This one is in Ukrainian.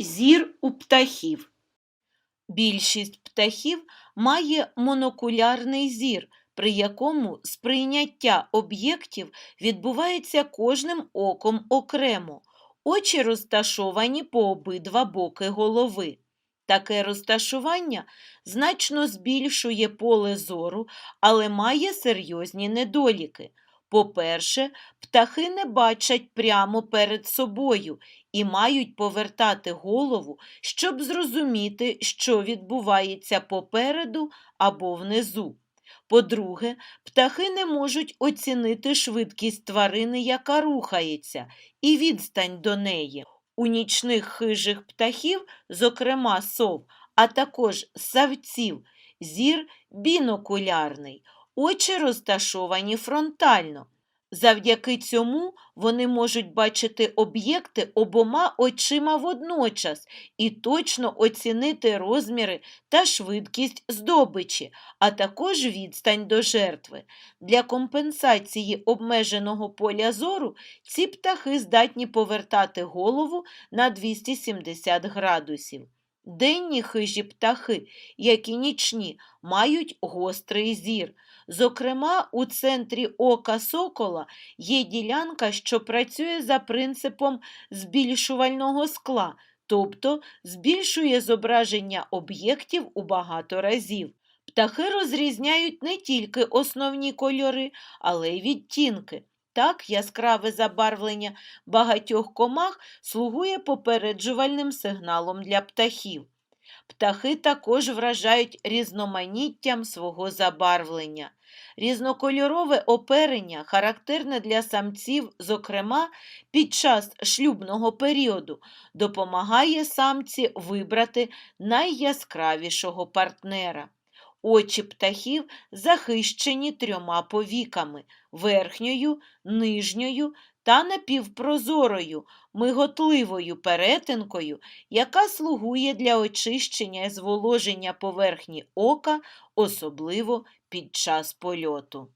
Зір у птахів. Більшість птахів має монокулярний зір, при якому сприйняття об'єктів відбувається кожним оком окремо. Очі розташовані по обидва боки голови. Таке розташування значно збільшує поле зору, але має серйозні недоліки. По-перше, птахи не бачать прямо перед собою і мають повертати голову, щоб зрозуміти, що відбувається попереду або внизу. По-друге, птахи не можуть оцінити швидкість тварини, яка рухається, і відстань до неї. У нічних хижих птахів, зокрема сов, а також савців, зір бінокулярний, очі розташовані фронтально. Завдяки цьому вони можуть бачити об'єкти обома очима водночас і точно оцінити розміри та швидкість здобичі, а також відстань до жертви. Для компенсації обмеженого поля зору ці птахи здатні повертати голову на 270 градусів. Денні хижі птахи, як і нічні, мають гострий зір. Зокрема, у центрі ока сокола є ділянка, що працює за принципом збільшувального скла, тобто збільшує зображення об'єктів у багато разів. Птахи розрізняють не тільки основні кольори, але й відтінки. Так, яскраве забарвлення багатьох комах слугує попереджувальним сигналом для птахів. Птахи також вражають різноманіттям свого забарвлення. Різнокольорове оперення характерне для самців, зокрема під час шлюбного періоду, допомагає самці вибрати найяскравішого партнера. Очі птахів захищені трьома повіками верхньою, нижньою та напівпрозорою, миготливою перетинкою, яка слугує для очищення і зволоження поверхні ока, особливо під час польоту.